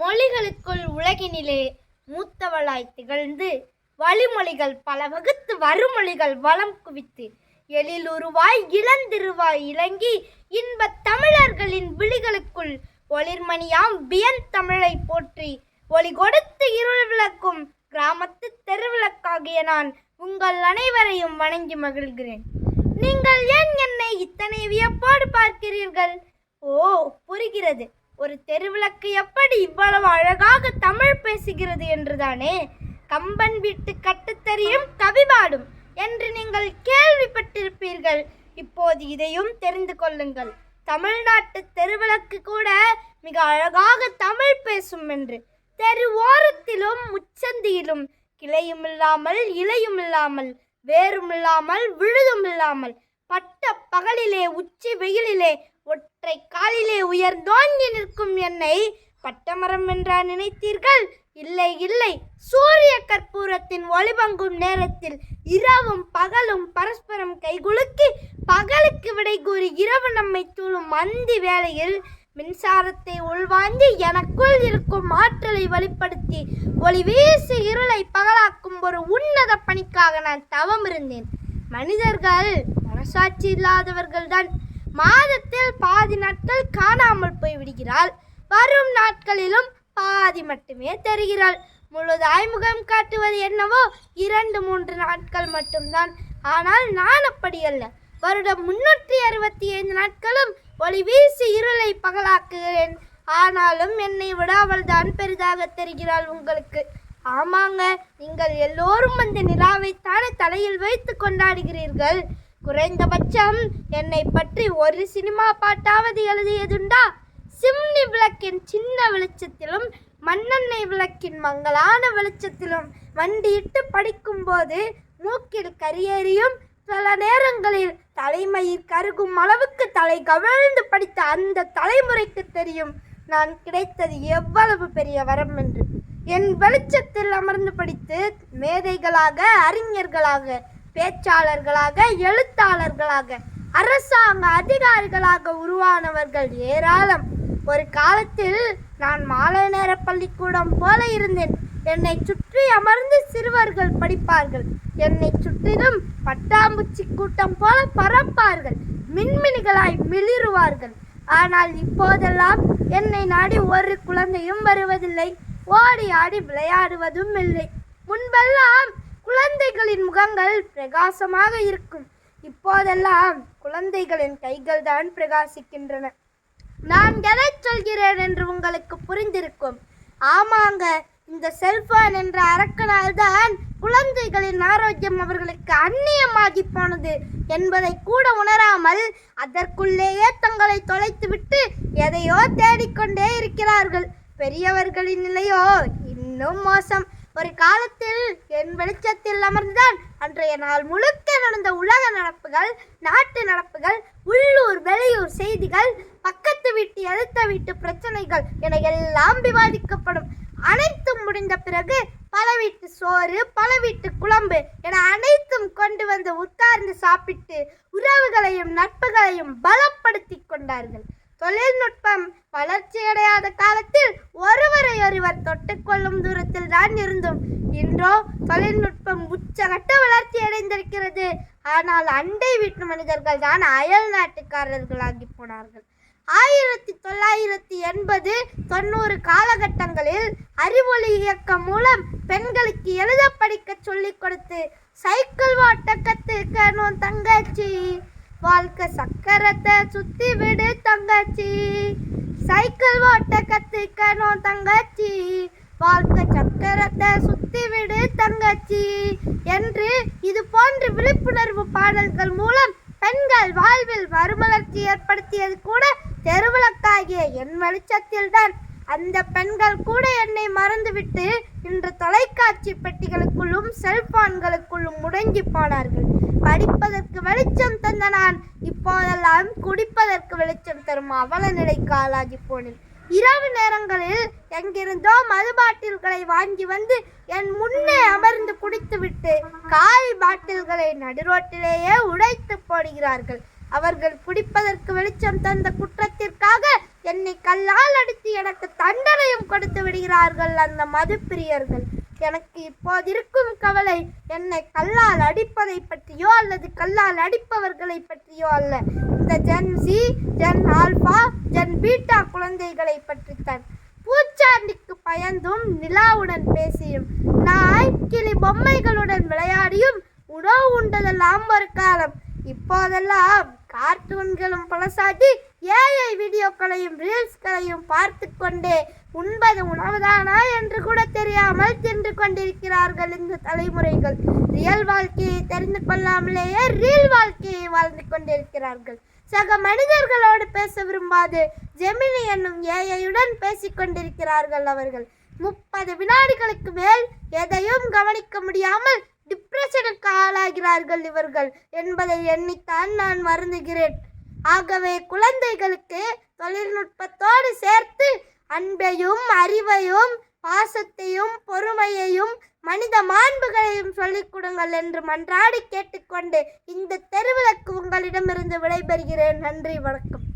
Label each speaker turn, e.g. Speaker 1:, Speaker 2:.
Speaker 1: மொழிகளுக்குள் உலகினிலே மூத்தவளாய் திகழ்ந்து வழிமொழிகள் பல வகுத்து வருமொழிகள் வளம் குவித்து எழிலுருவாய் இளந்திருவாய் இலங்கி இன்பத் தமிழர்களின் விழிகளுக்குள் ஒளிர்மணியாம் வியன் தமிழை போற்றி ஒளி கொடுத்து இருள் விளக்கும் கிராமத்து தெருவிளக்காகிய நான் உங்கள் அனைவரையும் வணங்கி மகிழ்கிறேன். நீங்கள் ஏன் என்னை இத்தனை வியப்போடு பார்க்கிறீர்கள்? ஓ புரிகிறது. ஒரு தெருவிளக்கு எப்படி இவ்வளவு அழகாக தமிழ் பேசுகிறது என்றுதானே? கம்பன் வீட்டு கட்டுத்தறியும் கவிபாடும் என்று நீங்கள் கேள்விப்பட்டிருப்பீர்கள். இப்போது இதையும் தெரிந்து கொள்ளுங்கள். தமிழ்நாட்டு தெருவிளக்கு கூட மிக அழகாக தமிழ் பேசும் என்று. தெரு ஓரத்திலும் முச்சந்தியிலும் கிளையும் இல்லாமல் இலையும் இல்லாமல் வேரும் இல்லாமல் விழுதும் இல்லாமல் பட்ட பகலிலே உச்சி வெயிலிலே ஒற்றை காலிலே உயர்ந்தோங்கி நிற்கும் என்னை பட்டமரம் என்றா நினைத்தீர்கள்? இல்லை இல்லை. சூரிய கற்பூரத்தின் ஒளிபங்கும் நேரத்தில் இரவும் பகலும் பரஸ்பரம் கைகுலுக்கி பகலுக்கு விடை கூறி இரவு நம்மை தூளும் அந்தி வேளையில் மின்சாரத்தை உள்வாங்கி எனக்குள் இருக்கும் ஆற்றலை வெளிப்படுத்தி ஒளி வீசி இருளை பகலாக்கும் ஒரு உன்னத பணிக்காக நான் தவம் இருந்தேன் மனிதர்கள் மனசாட்சி இல்லாதவர்கள்தான். மாதத்தில் பாதி நாட்கள் காணாமல் போய் விடுகிறாள் வரும் நாட்களிலும் பாதி மட்டுமே தெரிகிறாள். முழுதாய் முகம் காட்டுவது என்னவோ இரண்டு மூன்று நாட்கள் மட்டும்தான். ஆனால் நான் அப்படி அல்ல. வருடம் முன்னூற்றி அறுபத்தி ஐந்து நாட்களும் ஒளி வீசி இருளை பகலாக்குகிறேன். ஆனாலும் என்னை விட அவள்தான் பெரிதாக தெரிகிறாள் உங்களுக்கு. ஆமாங்க நீங்கள் எல்லோரும் அந்த நிலாவைத்தானே தலையில் வைத்து கொண்டாடுகிறீர்கள்? குறைந்தபட்சம் என்னை பற்றி ஒரு சினிமா பாட்டாவது எழுதியதுண்டா? சிம்னி விளக்கின் சின்ன வெளிச்சத்திலும் மண்ணெண்ணெய் விளக்கின் மங்களான வெளிச்சத்திலும் வண்டியிட்டு படிக்கும்போது மூக்கில் கரியேறியும் சில நேரங்களில் தலைமயிர் கருகும் அளவுக்கு தலை கவிழ்ந்து படித்த அந்த தலைமுறைக்கு தெரியும் நான் கிடைத்தது எவ்வளவு பெரிய வரம் என்று. என் வெளிச்சத்தில் அமர்ந்து படித்து மேதைகளாக அறிஞர்களாக பேச்சாளர்களாக எழுத்தாளர்களாக அரசாங்க அதிகாரிகளாக உருவானவர்கள் ஏராளம். ஒரு காலத்தில் நான் மாலை நேர பள்ளிக்கூடம் போல இருந்தேன். என்னை சுற்றி அமர்ந்து சிறுவர்கள் படிப்பார்கள். என்னை சுற்றிலும் பட்டாம்பூச்சி கூட்டம் போல பறப்பார்கள். மின்மினிகளாய் மிளிருவார்கள். ஆனால் இப்போதெல்லாம் என்னை நாடி ஒரு குழந்தையும் வருவதில்லை. ஓடி ஆடி விளையாடுவதும் இல்லை. முன்பெல்லாம் குழந்தைகளின் முகங்கள் பிரகாசமாக இருக்கும். இப்போதெல்லாம் குழந்தைகளின் கைகள் தான் பிரகாசிக்கின்றன. நான் எதை சொல்கிறேன் என்று உங்களுக்கு புரிந்திருக்கும். ஆமாங்க இந்த செல்போன் என்ற அரக்கனால் தான் குழந்தைகளின் ஆரோக்கியம் அவர்களுக்கு அந்நியமாகி போனது என்பதை கூட உணராமல் அதற்குள்ளேயே தங்களை தொலைத்துவிட்டு எதையோ தேடிக்கொண்டே இருக்கிறார்கள். பெரியவர்களின் நிலையோ இன்னும் மோசம். ஒரு காலத்தில் என் வெளிச்சத்தில் அமர்ந்தான் அன்றைய நாள் முழுக்க நடந்த உலக நடப்புகள் நாட்டு நடப்புகள் உள்ளூர் வெளியூர் செய்திகள் பக்கத்து வீட்டு எழுத்த வீட்டு பிரச்சனைகள் என எல்லாம் விவாதிக்கப்படும். அனைத்தும் முடிந்த பிறகு பல வீட்டு சோறு பல வீட்டு குழம்பு என அனைத்தும் கொண்டு வந்து உட்கார்ந்து சாப்பிட்டு உறவுகளையும் நட்புகளையும் பலப்படுத்தி கொண்டார்கள். தொழில்நுட்பம் வளர்ச்சியடையாத காலத்தில் ஒருவரை ஒருவர் தொட்டுக்கொள்ளும் தூரத்தில் தான் இருந்தோம் இன்றோ தொழில்நுட்பம் உச்சகட்ட வளர்ச்சி அடைந்திருக்கிறது ஆனால் அண்டை வீட்டு மனிதர்கள் தான் அயல் நாட்டுக்காரர்களாகி போனார்கள். ஆயிரத்தி தொள்ளாயிரத்தி எண்பது தொண்ணூறு காலகட்டங்களில் அறிவொளி இயக்கம் மூலம் பெண்களுக்கு எழுத படிக்க சொல்லிக் கொடுத்து சைக்கிள் ஓட்ட கத்துக்கணும் தங்கச்சி. வாழ்க்கை சக்கரத்தை சுத்தி விடு தங்கச்சி. சைக்கிள் ஓட்ட கத்துக்கணும் தங்கச்சி. வாழ்க்கை சக்கரத்தை சுத்தி விடு தங்கச்சி. என்று இது போன்ற விழிப்புணர்வு பாடல்கள் மூலம் பெண்கள் வாழ்வில் மறுமலர்ச்சி ஏற்படுத்தியது கூட தெருவிளக்காகிய என் வெளிச்சத்தில்தான். அந்த பெண்கள் கூட என்னை மறந்துவிட்டு இன்று தொலைக்காட்சி பெட்டிகளுக்குள்ளும் செல்போன்களுக்குள்ளும் முடங்கி போனார்கள். படிப்பதற்கு வெளிச்சம் தந்த நான். இப்போதெல்லாம் குடிப்பதற்கு வெளிச்சம் தரும் அவல நிலைக்கு ஆளாகி போனேன் இரவு நேரங்களில் எங்கிருந்தோ மது பாட்டில்களை வாங்கி வந்து என் முன்னே அமர்ந்து குடித்துவிட்டு காலி பாட்டில்களை நடுரோட்டிலேயே உடைத்து போடுகிறார்கள். அவர்கள் குடிப்பதற்கு வெளிச்சம் தந்த குற்றத்திற்காக என்னை கல்லால் அடித்து எனக்கு தண்டனையும் கொடுத்து விடுகிறார்கள் அந்த மதுப்பிரியர்கள். எனக்கு இப்போது இருக்கும் கவலை. என்னை கல்லால் அடிப்பதை பற்றியோ அல்லது கல்லால் அடிப்பவர்களை பற்றியோ அல்ல. இந்த Gen Z Gen Alpha Gen Beta குழந்தைகளை பற்றித்தான். பூச்சாண்டிக்கு பயந்தும் நிலாவுடன் பேசியும் நாய் கிளி பொம்மைகளுடன் விளையாடியும் உணவு உண்டதெல்லாம் ஒரு காலம். இப்போதெல்லாம் கார்ட்டூன்களும் பழசாகி ஏஐ வீடியோக்களையும் ரீல்ஸ்களையும் பார்த்து கொண்டே உண்பது உணவுதானா என்று கூட தெரியாமல் தின்று கொண்டிருக்கிறார்கள் இந்த தலைமுறைகள். ரியல் வாழ்க்கையை தெரிந்து கொள்ளாமலேயே ரீல் வாழ்க்கையை வாழ்ந்து கொண்டிருக்கிறார்கள். சக மனிதர்களோடு பேச விரும்பாது ஜெமினி என்னும் ஏஐயுடன் பேசிக்கொண்டிருக்கிறார்கள் அவர்கள். முப்பது வினாடிகளுக்கு மேல் எதையும் கவனிக்க முடியாமல் டிப்ரெஷனுக்கு ஆளாகிறார்கள் இவர்கள் என்பதை எண்ணித்தான் நான் வருந்துகிறேன். ஆகவே குழந்தைகளுக்கு தொழில்நுட்பத்தோடு சேர்த்து அன்பையும் அறிவையும் பாசத்தையும் பொறுமையையும் மனித மாண்புகளையும் சொல்லிக் கொடுங்கள் என்று மன்றாடி கேட்டுக்கொண்டு இந்த தெருவிளக்கு உங்களிடமிருந்து விடைபெறுகிறேன். நன்றி வணக்கம்.